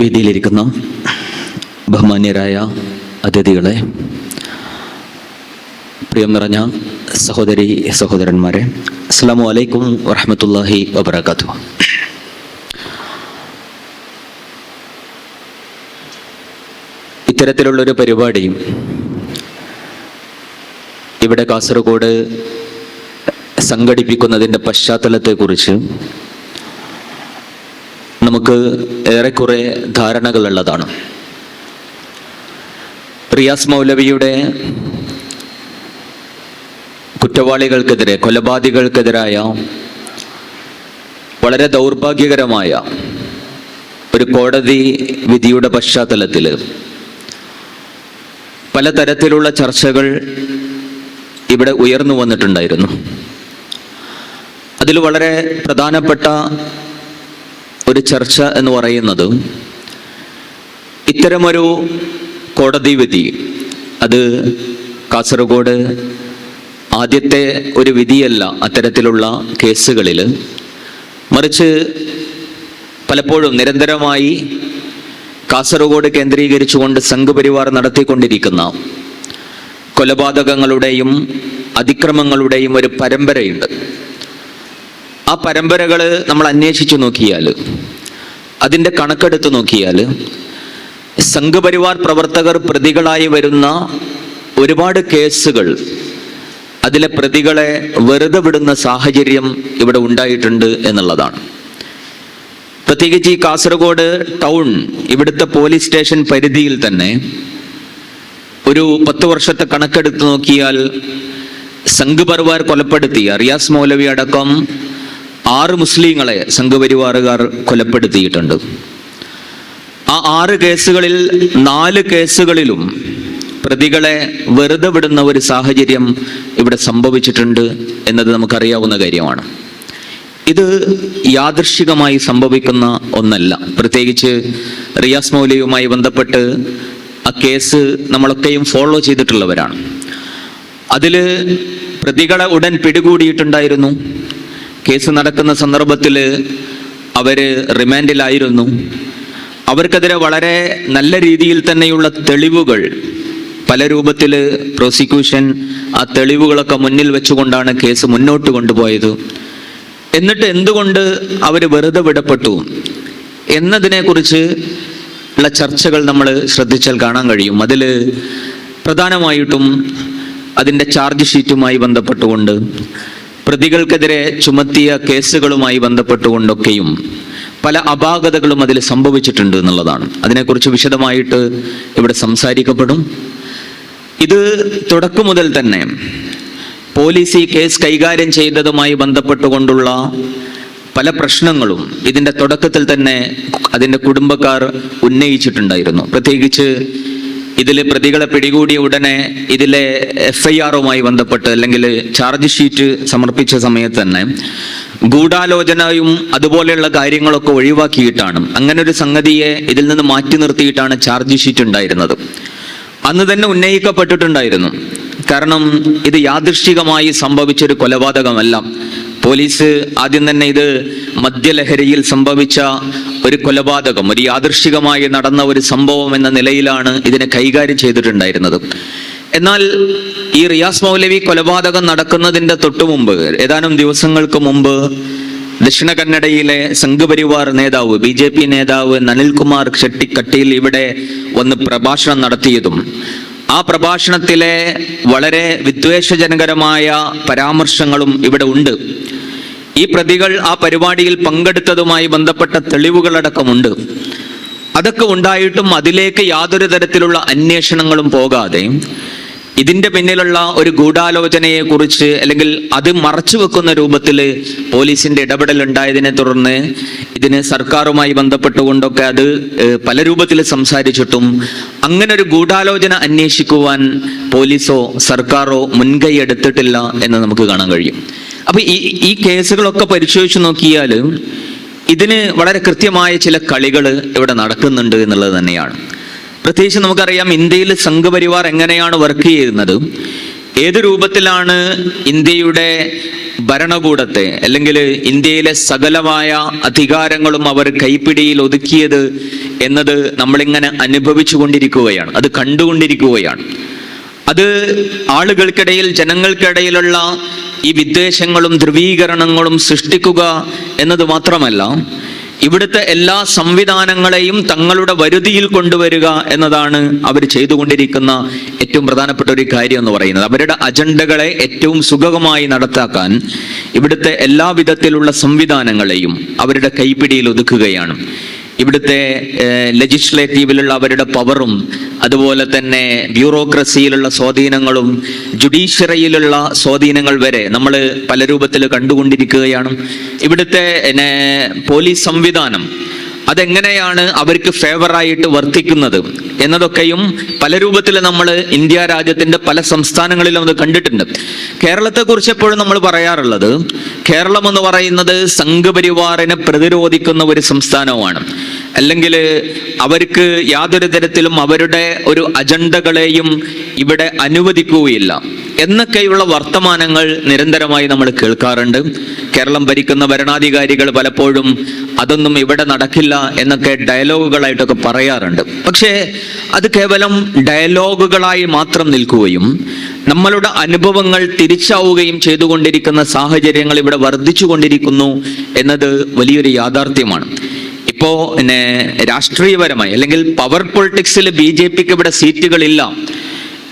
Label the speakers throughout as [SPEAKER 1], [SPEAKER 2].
[SPEAKER 1] വേദിയിലിരിക്കുന്ന ബഹുമാന്യരായ അതിഥികളെ പ്രിയം നിറഞ്ഞ സഹോദരി സഹോദരന്മാരെ അസ്സാം വലൈക്കും വറഹമത്തല്ലാഹി വബർക്കാത്തു ഇത്തരത്തിലുള്ളൊരു പരിപാടി ഇവിടെ കാസർഗോഡ് സംഘടിപ്പിക്കുന്നതിന്റെ പശ്ചാത്തലത്തെക്കുറിച്ച് നമുക്ക് ഏറെക്കുറെ ധാരണകളുള്ളതാണ്. റിയാസ് മൗലവിയുടെ കുറ്റവാളികൾക്കെതിരെ കൊലപാതകൾക്കെതിരായ വളരെ ദൗർഭാഗ്യകരമായ ഒരു കോടതി വിധിയുടെ പശ്ചാത്തലത്തിൽ പലതരത്തിലുള്ള ചർച്ചകൾ ഇവിടെ ഉയർന്നു വന്നിട്ടുണ്ടായിരുന്നു. അതിൽ വളരെ പ്രധാനപ്പെട്ട ഒരു ചർച്ച എന്ന് പറയുന്നത് ഇത്തരമൊരു കോടതി വിധി അത് കാസർഗോഡ് ആദ്യത്തെ ഒരു വിധിയല്ല അത്തരത്തിലുള്ള കേസുകളിൽ മറിച്ച് പലപ്പോഴും നിരന്തരമായി കാസർഗോഡ് കേന്ദ്രീകരിച്ചുകൊണ്ട് സംഘപരിവാർ നടത്തിക്കൊണ്ടിരിക്കുന്ന കൊലപാതകങ്ങളുടെയും അതിക്രമങ്ങളുടെയും ഒരു പരമ്പരയുണ്ട്. ആ പരമ്പരകൾ നമ്മൾ അന്വേഷിച്ചു നോക്കിയാൽ അതിന്റെ കണക്കെടുത്ത് നോക്കിയാൽ സംഘപരിവാർ പ്രവർത്തകർ പ്രതികളായി വരുന്ന ഒരുപാട് കേസുകൾ അതിലെ പ്രതികളെ വെറുതെ വിടുന്ന സാഹചര്യം ഇവിടെ ഉണ്ടായിട്ടുണ്ട് എന്നുള്ളതാണ്. പ്രത്യേകിച്ച് ഈ കാസർഗോഡ് ടൗൺ ഇവിടുത്തെ പോലീസ് സ്റ്റേഷൻ പരിധിയിൽ തന്നെ ഒരു പത്ത് വർഷത്തെ കണക്കെടുത്ത് നോക്കിയാൽ സംഘപരിവാർ കൊലപ്പെടുത്തിയ റിയാസ് മൗലവി അടക്കം ആറ് മുസ്ലിങ്ങളെ സംഘപരിവാറുകാർ കൊലപ്പെടുത്തിയിട്ടുണ്ട്. ആ ആറ് കേസുകളിൽ നാല് കേസുകളിലും പ്രതികളെ വെറുതെ വിടുന്ന ഒരു സാഹചര്യം ഇവിടെ സംഭവിച്ചിട്ടുണ്ട് എന്നത് നമുക്കറിയാവുന്ന കാര്യമാണ്. ഇത് യാദൃശികമായി സംഭവിക്കുന്ന ഒന്നല്ല. പ്രത്യേകിച്ച് റിയാസ് മൗലിയുമായി ബന്ധപ്പെട്ട് ആ കേസ് നമ്മളൊക്കെയും ഫോളോ ചെയ്തിട്ടുള്ളവരാണ്. അതിൽ പ്രതികളെ ഉടൻ പിടികൂടിയിട്ടുണ്ടായിരുന്നു. കേസ് നടക്കുന്ന സന്ദർഭത്തിൽ അവർ റിമാൻഡിലായിരുന്നു. അവർക്കെതിരെ വളരെ നല്ല രീതിയിൽ തന്നെയുള്ള തെളിവുകൾ പല രൂപത്തിൽ പ്രോസിക്യൂഷൻ ആ തെളിവുകളൊക്കെ മുന്നിൽ വെച്ചുകൊണ്ടാണ് കേസ് മുന്നോട്ട് കൊണ്ടുപോയത്. എന്നിട്ട് എന്തുകൊണ്ട് അവർ വെറുതെ വിടപ്പെട്ടു? എന്നതിനെക്കുറിച്ച് ഉള്ള ചർച്ചകൾ നമ്മൾ ശ്രദ്ധിച്ചാൽ കാണാൻ കഴിയും. അതിൽ പ്രധാനമായിട്ടും അതിന്റെ ചാർജ് ഷീറ്റുമായി ബന്ധപ്പെട്ടുകൊണ്ട് പ്രതികൾക്കെതിരെ ചുമത്തിയ കേസുകളുമായി ബന്ധപ്പെട്ടുകൊണ്ടൊക്കെയും പല അപാകതകളും അതിൽ സംഭവിച്ചിട്ടുണ്ട് എന്നുള്ളതാണ്. അതിനെക്കുറിച്ച് വിശദമായിട്ട് ഇവിടെ സംസാരിക്കപ്പെടും. ഇത് തുടക്കം മുതൽ തന്നെ പോലീസ് ഈ കേസ് കൈകാര്യം ചെയ്തതുമായി ബന്ധപ്പെട്ടുകൊണ്ടുള്ള പല പ്രശ്നങ്ങളും ഇതിന്റെ തുടക്കത്തിൽ തന്നെ അതിന്റെ കുടുംബക്കാർ ഉന്നയിച്ചിട്ടുണ്ടായിരുന്നു. പ്രത്യേകിച്ച് ഇതിൽ പ്രതികളെ പിടികൂടിയ ഉടനെ ഇതിലെ എഫ് ഐ ആറുമായി ബന്ധപ്പെട്ട് അല്ലെങ്കിൽ ചാർജ് ഷീറ്റ് സമർപ്പിച്ച സമയത്ത് തന്നെ ഗൂഢാലോചനയും അതുപോലെയുള്ള കാര്യങ്ങളൊക്കെ ഒഴിവാക്കിയിട്ടാണ്. അങ്ങനെ ഒരു സംഗതിയെ ഇതിൽ നിന്ന് മാറ്റി നിർത്തിയിട്ടാണ് ചാർജ് ഷീറ്റ് ഉണ്ടായിരുന്നത്. അന്ന് തന്നെ ഉന്നയിക്കപ്പെട്ടിട്ടുണ്ടായിരുന്നു. കാരണം ഇത് യാദൃശ്ചികമായി സംഭവിച്ചൊരു കൊലപാതകമല്ല. പോലീസ് ആദ്യം തന്നെ ഇത് മദ്യലഹരിയിൽ സംഭവിച്ച ഒരു കൊലപാതകം ഒരു യാദൃശികമായി നടന്ന ഒരു സംഭവം എന്ന നിലയിലാണ് ഇതിനെ കൈകാര്യം ചെയ്തിട്ടുണ്ടായിരുന്നത്. എന്നാൽ ഈ റിയാസ് മൗലവി കൊലപാതകം നടക്കുന്നതിന്റെ തൊട്ടു മുമ്പ് ഏതാനും ദിവസങ്ങൾക്ക് മുമ്പ് ദക്ഷിണ കന്നഡയിലെ സംഘപരിവാർ നേതാവ് ബി ജെ പി നേതാവ് നനിൽകുമാർ ഷെട്ടിക്കട്ടിയിൽ ഇവിടെ വന്ന് പ്രഭാഷണം നടത്തിയതും ആ പ്രഭാഷണത്തിലെ വളരെ വിദ്വേഷജനകരമായ പരാമർശങ്ങളും ഇവിടെ ഉണ്ട്. ഈ പ്രതികൾ ആ പരിപാടിയിൽ പങ്കെടുത്തതുമായി ബന്ധപ്പെട്ട തെളിവുകളടക്കമുണ്ട്. അതൊക്കെ ഉണ്ടായിട്ടും അതിലേക്ക് യാതൊരു തരത്തിലുള്ള അന്വേഷണങ്ങളും പോകാതെ ഇതിന്റെ പിന്നിലുള്ള ഒരു ഗൂഢാലോചനയെ കുറിച്ച് അല്ലെങ്കിൽ അത് മറച്ചു വെക്കുന്ന രൂപത്തിൽ പോലീസിന്റെ ഇടപെടൽ ഉണ്ടായതിനെ തുടർന്ന് ഇതിന് സർക്കാരുമായി ബന്ധപ്പെട്ടുകൊണ്ടൊക്കെ അത് പല രൂപത്തിൽ സംസാരിച്ചിട്ടും അങ്ങനെ ഒരു ഗൂഢാലോചന അന്വേഷിക്കുവാൻ പോലീസോ സർക്കാരോ മുൻകൈ എടുത്തിട്ടില്ല എന്ന് നമുക്ക് കാണാൻ കഴിയും. അപ്പൊ ഈ ഈ കേസുകളൊക്കെ പരിശോധിച്ച് നോക്കിയാൽ ഇതിന് വളരെ കൃത്യമായ ചില കളികൾ ഇവിടെ നടക്കുന്നുണ്ട് എന്നുള്ളത് തന്നെയാണ്. പ്രത്യേകിച്ച് നമുക്കറിയാം ഇന്ത്യയിൽ സംഘപരിവാർ എങ്ങനെയാണ് വർക്ക് ചെയ്യുന്നത്. ഏത് രൂപത്തിലാണ് ഇന്ത്യയുടെ ഭരണകൂടത്തെ അല്ലെങ്കിൽ ഇന്ത്യയിലെ സകലമായ അധികാരങ്ങളും അവർ കൈപ്പിടിയിൽ ഒതുക്കിയത് എന്നത് നമ്മളിങ്ങനെ അനുഭവിച്ചു കൊണ്ടിരിക്കുകയാണ്. അത് കണ്ടുകൊണ്ടിരിക്കുകയാണ്. അത് ആളുകൾക്കിടയിൽ ജനങ്ങൾക്കിടയിലുള്ള ഈ വിദ്വേഷങ്ങളും ധ്രുവീകരണങ്ങളും സൃഷ്ടിക്കുക എന്നത് മാത്രമല്ല ഇവിടുത്തെ എല്ലാ സംവിധാനങ്ങളെയും തങ്ങളുടെ വരുതിയിൽ കൊണ്ടുവരിക എന്നതാണ് അവർ ചെയ്തുകൊണ്ടിരിക്കുന്ന ഏറ്റവും പ്രധാനപ്പെട്ട ഒരു കാര്യം എന്ന് പറയുന്നത്. അവരുടെ അജണ്ടകളെ ഏറ്റവും സുഗമമായി നടത്താക്കാൻ ഇവിടുത്തെ എല്ലാ വിധത്തിലുള്ള സംവിധാനങ്ങളെയും അവരുടെ കൈപ്പിടിയിൽ ഒതുക്കുകയാണ്. ഇവിടുത്തെ ലെജിസ്ലേറ്റീവിലുള്ള അവരുടെ പവറും അതുപോലെ തന്നെ ബ്യൂറോക്രസിയിലുള്ള സ്വാധീനങ്ങളും ജുഡീഷ്യറിയിലുള്ള സ്വാധീനങ്ങൾ വരെ നമ്മൾ പല രൂപത്തിൽ കണ്ടുകൊണ്ടിരിക്കുകയാണ്. ഇവിടുത്തെ പോലീസ് സംവിധാനം അതെങ്ങനെയാണ് അവർക്ക് ഫേവറായിട്ട് വർത്തിക്കുന്നത്? എന്നതൊക്കെയും പല രൂപത്തിൽ നമ്മൾ ഇന്ത്യ രാജ്യത്തിന്റെ പല സംസ്ഥാനങ്ങളിലും അത് കണ്ടിട്ടുണ്ട്. കേരളത്തെ കുറിച്ച് എപ്പോഴും നമ്മൾ പറയാറുള്ളത് കേരളം എന്ന് പറയുന്നത് സംഘപരിവാറിനെ പ്രതിരോധിക്കുന്ന ഒരു സംസ്ഥാനവുമാണ്. അല്ലെങ്കിൽ അവർക്ക് യാതൊരു തരത്തിലും അവരുടെ ഒരു അജണ്ടകളെയും ഇവിടെ അനുവദിക്കുകയില്ല. എന്നൊക്കെയുള്ള വർത്തമാനങ്ങൾ നിരന്തരമായി നമ്മൾ കേൾക്കാറുണ്ട്. കേരളം ഭരിക്കുന്ന ഭരണാധികാരികൾ പലപ്പോഴും അതൊന്നും ഇവിടെ നടക്കില്ല എന്നൊക്കെ ഡയലോഗുകളായിട്ടൊക്കെ പറയാറുണ്ട്. പക്ഷേ അത് കേവലം ഡയലോഗുകളായി മാത്രം നിൽക്കുകയും നമ്മളുടെ അനുഭവങ്ങൾ തിരിച്ചാവുകയും ചെയ്തുകൊണ്ടിരിക്കുന്ന സാഹചര്യങ്ങൾ ഇവിടെ വർദ്ധിച്ചു കൊണ്ടിരിക്കുന്നു എന്നത് വലിയൊരു യാഥാർത്ഥ്യമാണ്. ഇപ്പോ പിന്നെ രാഷ്ട്രീയപരമായി അല്ലെങ്കിൽ പവർ പൊളിറ്റിക്സിൽ ബി ജെ പിക്ക് ഇവിടെ സീറ്റുകളില്ല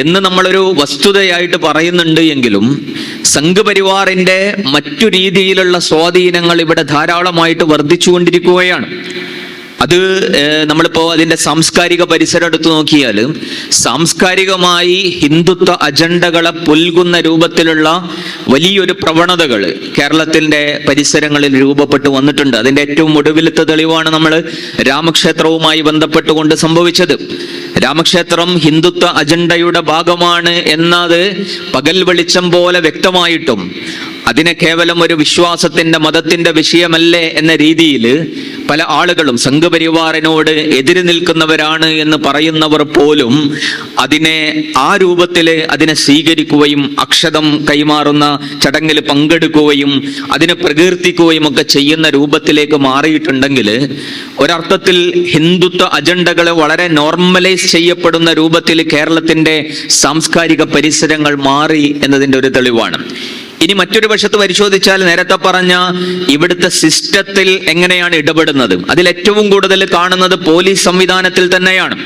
[SPEAKER 1] എന്ന് നമ്മളൊരു വസ്തുതയായിട്ട് പറയുന്നുണ്ട് എങ്കിലും സംഘപരിവാറിന്റെ മറ്റു രീതിയിലുള്ള സ്വാധീനങ്ങൾ ഇവിടെ ധാരാളമായിട്ട് വർദ്ധിച്ചുകൊണ്ടിരിക്കുകയാണ്. അത് നമ്മളിപ്പോ അതിന്റെ സാംസ്കാരിക പരിസരം എടുത്തു നോക്കിയാൽ സാംസ്കാരികമായി ഹിന്ദുത്വ അജണ്ടകളെ പുൽകുന്ന രൂപത്തിലുള്ള വലിയൊരു പ്രവണതകൾ കേരളത്തിന്റെ പരിസരങ്ങളിൽ രൂപപ്പെട്ടു വന്നിട്ടുണ്ട്. അതിന്റെ ഏറ്റവും ഒടുവിലത്തെ തെളിവാണ് നമ്മൾ രാമക്ഷേത്രവുമായി ബന്ധപ്പെട്ടുകൊണ്ട് സംഭവിച്ചത്. രാമക്ഷേത്രം ഹിന്ദുത്വ അജണ്ടയുടെ ഭാഗമാണ് എന്നത് പകൽ വെളിച്ചം പോലെ വ്യക്തമായിട്ടും അതിനെ കേവലം ഒരു വിശ്വാസത്തിന്റെ മതത്തിന്റെ വിഷയമല്ലേ എന്ന രീതിയിൽ പല ആളുകളും സംഘപരിവാറിനോട് എതിര് നിൽക്കുന്നവരാണ് എന്ന് പറയുന്നവർ പോലും അതിനെ ആ രൂപത്തിൽ അതിനെ സ്വീകരിക്കുകയും അക്ഷതം കൈമാറുന്ന ചടങ്ങിൽ പങ്കെടുക്കുകയും അതിനെ പ്രകീർത്തിക്കുകയും ഒക്കെ ചെയ്യുന്ന രൂപത്തിലേക്ക് മാറിയിട്ടുണ്ടെങ്കിൽ ഒരർത്ഥത്തിൽ ഹിന്ദുത്വ അജണ്ടകളെ വളരെ നോർമലൈസ് ചെയ്യപ്പെടുന്ന രൂപത്തിൽ കേരളത്തിന്റെ സാംസ്കാരിക പരിസരങ്ങൾ മാറി എന്നതിന്റെ ഒരു തെളിവാണ്. ഇനി മറ്റൊരു വശത്ത് പരിശോധിച്ചാൽ നേരത്തെ പറഞ്ഞ ഇവിടുത്തെ സിസ്റ്റത്തിൽ എങ്ങനെയാണ് ഇടപെടുന്നത്? അതിൽ ഏറ്റവും കൂടുതൽ കാണുന്നത് പോലീസ് സംവിധാനത്തിൽ തന്നെയാണ്.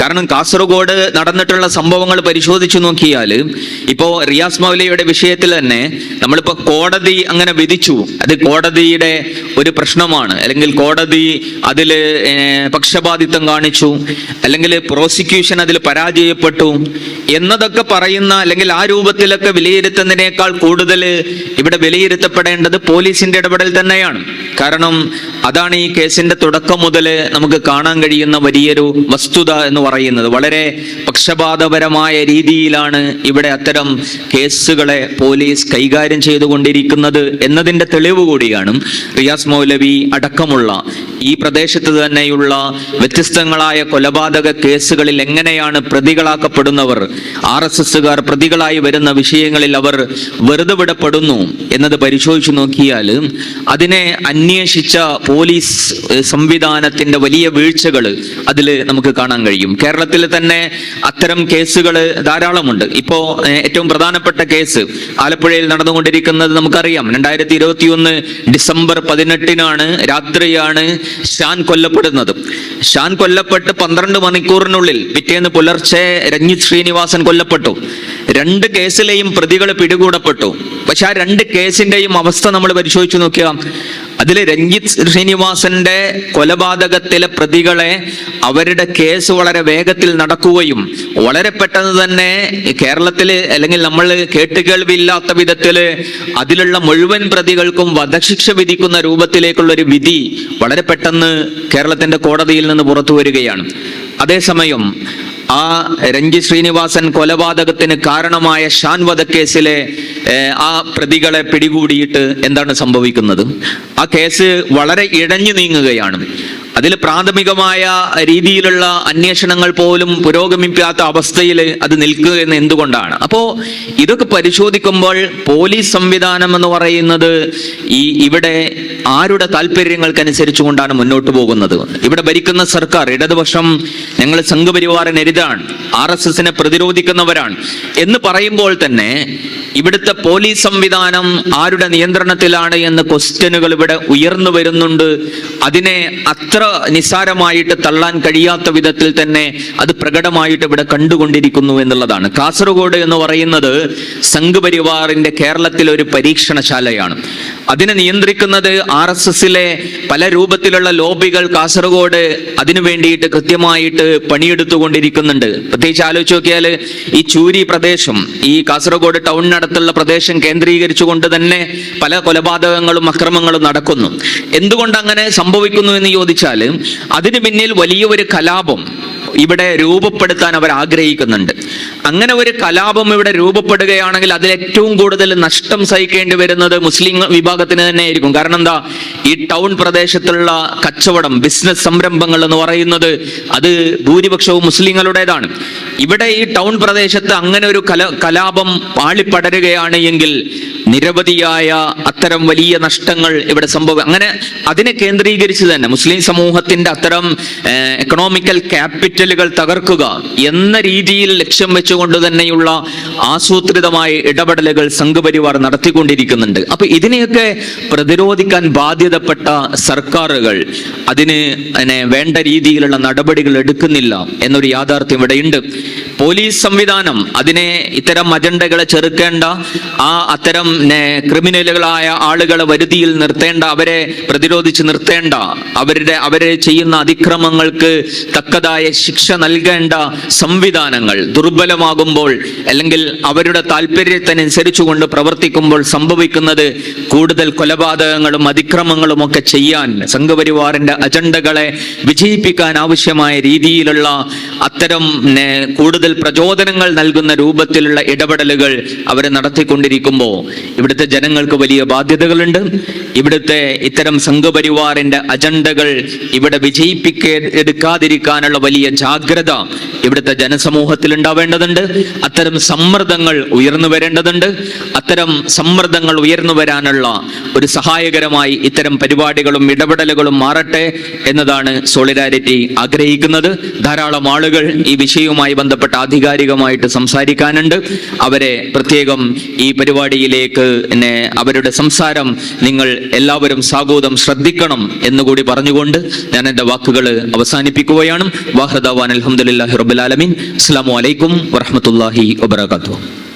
[SPEAKER 1] കാരണം കാസർഗോഡ് നടന്നിട്ടുള്ള സംഭവങ്ങൾ പരിശോധിച്ചു നോക്കിയാൽ ഇപ്പോൾ റിയാസ് മൗലയുടെ വിഷയത്തിൽ തന്നെ നമ്മളിപ്പോൾ കോടതി അങ്ങനെ വിധിച്ചു. അത് കോടതിയുടെ ഒരു പ്രശ്നമാണ്. അല്ലെങ്കിൽ കോടതി അതിൽ പക്ഷപാതിത്വം കാണിച്ചു. അല്ലെങ്കിൽ പ്രോസിക്യൂഷൻ അതിൽ പരാജയപ്പെട്ടു. എന്നതൊക്കെ പറയുന്ന അല്ലെങ്കിൽ ആ രൂപത്തിലൊക്കെ വിലയിരുത്തുന്നതിനേക്കാൾ കൂടുതൽ ഇവിടെ വിലയിരുത്തപ്പെടേണ്ടത് പോലീസിന്റെ ഇടപെടൽ തന്നെയാണ്. കാരണം അതാണ് ഈ കേസിന്റെ തുടക്കം മുതൽ നമുക്ക് കാണാൻ കഴിയുന്ന വലിയൊരു വസ്തുത എന്ന് പറയുന്നത്. വളരെ പക്ഷപാതപരമായ രീതിയിലാണ് ഇവിടെ അത്തരം കേസുകളെ പോലീസ് കൈകാര്യം ചെയ്തുകൊണ്ടിരിക്കുന്നത് എന്നതിന്റെ തെളിവ് കൂടിയാണ് റിയാസ് മൗലവി അടക്കമുള്ള ഈ പ്രദേശത്ത് തന്നെയുള്ള വ്യത്യസ്തങ്ങളായ കൊലപാതക കേസുകളിൽ എങ്ങനെയാണ് പ്രതികളാക്കപ്പെടുന്നവർ ആർ എസ് എസ്സുകാർ പ്രതികളായി വരുന്ന വിഷയങ്ങളിൽ അവർ വെറുതെ വിടപ്പെടുന്നു എന്നത് പരിശോധിച്ചു നോക്കിയാൽ അതിനെ അന്വേഷിച്ച പോലീസ് സംവിധാനത്തിന്റെ വലിയ വീഴ്ചകൾ അതിൽ നമുക്ക് കാണാൻ കഴിയും. കേരളത്തിൽ തന്നെ അത്തരം കേസുകൾ ധാരാളമുണ്ട്. ഇപ്പോൾ ഏറ്റവും പ്രധാനപ്പെട്ട കേസ് ആലപ്പുഴയിൽ നടന്നുകൊണ്ടിരിക്കുന്നത് നമുക്കറിയാം. രണ്ടായിരത്തി ഇരുപത്തി ഒന്ന് ഡിസംബർ പതിനെട്ടിനാണ് രാത്രിയാണ് ഷാൻ കൊല്ലപ്പെടുന്നത് ഷാൻ കൊല്ലപ്പെട്ട് പന്ത്രണ്ട് മണിക്കൂറിനുള്ളിൽ പിറ്റേന്ന് പുലർച്ചെ രഞ്ജിത് ശ്രീനിവാസൻ കൊല്ലപ്പെട്ടു. രണ്ട് കേസിലെയും പ്രതികൾ പിടികൂടപ്പെട്ടു. പക്ഷെ ആ രണ്ട് കേസിന്റെയും അവസ്ഥ നമ്മൾ പരിശോധിച്ചു നോക്കുക അതിൽ രഞ്ജിത് ശ്രീനിവാസന്റെ കൊലപാതകത്തിലെ പ്രതികളെ അവരുടെ കേസ് വളരെ വേഗത്തിൽ നടക്കുകയും വളരെ പെട്ടെന്ന് തന്നെ കേരളത്തിൽ അല്ലെങ്കിൽ നമ്മൾ കേട്ടുകേൾവില്ലാത്ത വിധത്തിൽ അതിലുള്ള മുഴുവൻ പ്രതികൾക്കും വധശിക്ഷ വിധിക്കുന്ന രൂപത്തിലേക്കുള്ള ഒരു വിധി വളരെ പെട്ടെന്ന് കേരളത്തിന്റെ കോടതിയിൽ നിന്ന് പുറത്തു വരികയാണ്. അതേസമയം ആ രഞ്ജി ശ്രീനിവാസൻ കൊലപാതകത്തിന് കാരണമായ ഷാൻ വധക്കേസിലെ ആ പ്രതികളെ പിടികൂടിയിട്ട് എന്താണ് സംഭവിക്കുന്നത്? ആ കേസ് വളരെ ഇഴഞ്ഞു നീങ്ങുകയാണ്. അതിൽ പ്രാഥമികമായ രീതിയിലുള്ള അന്വേഷണങ്ങൾ പോലും പുരോഗമിക്കാത്ത അവസ്ഥയിൽ അത് നിൽക്കുക എന്ന് എന്തുകൊണ്ടാണ്? അപ്പോ ഇതൊക്കെ പരിശോധിക്കുമ്പോൾ പോലീസ് സംവിധാനം എന്ന് പറയുന്നത് ഈ ഇവിടെ ആരുടെ താല്പര്യങ്ങൾക്കനുസരിച്ചുകൊണ്ടാണ് മുന്നോട്ട് പോകുന്നത്? ഇവിടെ ഭരിക്കുന്ന സർക്കാർ ഇടതുപക്ഷം ഞങ്ങൾ സംഘപരിവാറിനെതിരാണ് ആർ എസ് എസിനെ പ്രതിരോധിക്കുന്നവരാണ്. എന്ന് പറയുമ്പോൾ തന്നെ ഇവിടുത്തെ പോലീസ് സംവിധാനം ആരുടെ നിയന്ത്രണത്തിലാണ് എന്ന ക്വസ്റ്റ്യനുകൾ ഇവിടെ ഉയർന്നു വരുന്നുണ്ട്. അതിനെ അത്ര നിസ്സാരമായിട്ട് തള്ളാൻ കഴിയാത്ത വിധത്തിൽ തന്നെ അത് പ്രകടമായിട്ട് ഇവിടെ കണ്ടുകൊണ്ടിരിക്കുന്നു എന്നുള്ളതാണ്. കാസർഗോഡ് എന്ന് പറയുന്നത് സംഘപരിവാറിന്റെ കേരളത്തിലെ ഒരു പരീക്ഷണശാലയാണ്. അതിനെ നിയന്ത്രിക്കുന്നത് ആർ എസ് എസിലെ പല രൂപത്തിലുള്ള ലോബികൾ കാസർഗോഡ് അതിനു വേണ്ടിയിട്ട് കൃത്യമായിട്ട് പണിയെടുത്തുകൊണ്ടിരിക്കുന്നുണ്ട്. പ്രത്യേകിച്ച് ആലോചിച്ച് നോക്കിയാൽ ഈ ചൂരി പ്രദേശം ഈ കാസർഗോഡ് ടൗണിനടുത്തുള്ള പ്രദേശം കേന്ദ്രീകരിച്ചുകൊണ്ട് തന്നെ പല കൊലപാതകങ്ങളും അക്രമങ്ങളും നടക്കുന്നു. എന്തുകൊണ്ട് അങ്ങനെ സംഭവിക്കുന്നു എന്ന് ചോദിച്ചാൽ അതിന് പിന്നിൽ വലിയ ഒരു കലാപം ഇവിടെ രൂപപ്പെടുത്താൻ അവർ ആഗ്രഹിക്കുന്നുണ്ട്. അങ്ങനെ ഒരു കലാപം ഇവിടെ രൂപപ്പെടുകയാണെങ്കിൽ അതിൽ ഏറ്റവും കൂടുതൽ നഷ്ടം സഹിക്കേണ്ടി വരുന്നത് മുസ്ലിം വിഭാഗത്തിന് തന്നെ ആയിരിക്കും. കാരണം എന്താ? ഈ ടൗൺ പ്രദേശത്തുള്ള കച്ചവടം ബിസിനസ് സംരംഭങ്ങൾ എന്ന് പറയുന്നത് അത് ഭൂരിപക്ഷവും മുസ്ലിങ്ങളുടേതാണ്. ഇവിടെ ഈ ടൗൺ പ്രദേശത്ത് അങ്ങനെ ഒരു കല കലാപം പാളിപ്പടരുകയാണ് എങ്കിൽ നിരവധിയായ അത്തരം വലിയ നഷ്ടങ്ങൾ ഇവിടെ സംഭവം അങ്ങനെ അതിനെ കേന്ദ്രീകരിച്ച് തന്നെ മുസ്ലിം സമൂഹത്തിന്റെ അത്തരം എക്കണോമിക്കൽ ക്യാപിറ്റലുകൾ തകർക്കുക എന്ന രീതിയിൽ ലക്ഷ്യം വെച്ചുകൊണ്ട് തന്നെയുള്ള ആസൂത്രിതമായ ഇടപെടലുകൾ സംഘപരിവാർ നടത്തിക്കൊണ്ടിരിക്കുന്നുണ്ട്. അപ്പൊ ഇതിനെയൊക്കെ പ്രതിരോധിക്കാൻ ബാധ്യതപ്പെട്ട സർക്കാരുകൾ അതിന് വേണ്ട രീതിയിലുള്ള നടപടികൾ എടുക്കുന്നില്ല എന്നൊരു യാഥാർത്ഥ്യം ഇവിടെയുണ്ട് പോലീസ് സംവിധാനം അതിനെ ഇത്തരം അജണ്ടകളെ ചെറുക്കേണ്ട ആ അത്തരം ക്രിമിനലുകളായ ആളുകളെ വരുതിയിൽ നിർത്തേണ്ട അവരെ പ്രതിരോധിച്ച് നിർത്തേണ്ട അവരുടെ അവരെ ചെയ്യുന്ന അതിക്രമങ്ങൾക്ക് തക്കതായ ശിക്ഷ നൽകേണ്ട സംവിധാനങ്ങൾ ദുർബലമാകുമ്പോൾ അല്ലെങ്കിൽ അവരുടെ താല്പര്യത്തിനനുസരിച്ചുകൊണ്ട് പ്രവർത്തിക്കുമ്പോൾ സംഭവിക്കുന്നത് കൂടുതൽ കൊലപാതകങ്ങളും അതിക്രമങ്ങളും ഒക്കെ ചെയ്യാൻ സംഘപരിവാറിന്റെ അജണ്ടകളെ വിജയിപ്പിക്കാൻ ആവശ്യമായ രീതിയിലുള്ള അത്തരം കൂടുതൽ പ്രചോദനങ്ങൾ നൽകുന്ന രൂപത്തിലുള്ള ഇടപെടലുകൾ അവർ നടത്തിക്കൊണ്ടിരിക്കുമ്പോൾ ഇവിടുത്തെ ജനങ്ങൾക്ക് വലിയ ബാധ്യതകളുണ്ട്. ഇവിടുത്തെ ഇത്തരം സംഘപരിവാറിന്റെ അജണ്ടകൾ ഇവിടെ വിജയിപ്പിക്കേ എടുക്കാതിരിക്കാനുള്ള വലിയ ജാഗ്രത ഇവിടുത്തെ ജനസമൂഹത്തിൽ ഉണ്ടാവേണ്ടതുണ്ട് അത്തരം സമ്മർദ്ദങ്ങൾ ഉയർന്നു വരേണ്ടതുണ്ട്. അത്തരം സമ്മർദ്ദങ്ങൾ ഉയർന്നു വരാനുള്ള ഒരു സഹായകരമായി ഇത്തരം പരിപാടികളും ഇടപെടലുകളും മാറട്ടെ എന്നതാണ് സോളിഡാരിറ്റി ആഗ്രഹിക്കുന്നത്. ധാരാളം ആളുകൾ ഈ വിഷയവുമായി ബന്ധപ്പെട്ട ആധികാരികമായിട്ട് സംസാരിക്കാനുണ്ട്. അവരെ പ്രത്യേകം ഈ പരിപാടിയിലേക്ക് എന്നെ അവരുടെ സംസാരം നിങ്ങൾ എല്ലാവരും സാഗോദം ശ്രദ്ധിക്കണം എന്നുകൂടി പറഞ്ഞുകൊണ്ട് ഞാൻ എന്റെ വാക്കുകൾ അവസാനിപ്പിക്കുകയാണ്. വാഹദാൻ അലഹമുല്ലാഹി റബുലാലമീൻ അസ്സാം വലൈക്കും വറഹമത്തല്ലാഹി വബർക്കാത്തു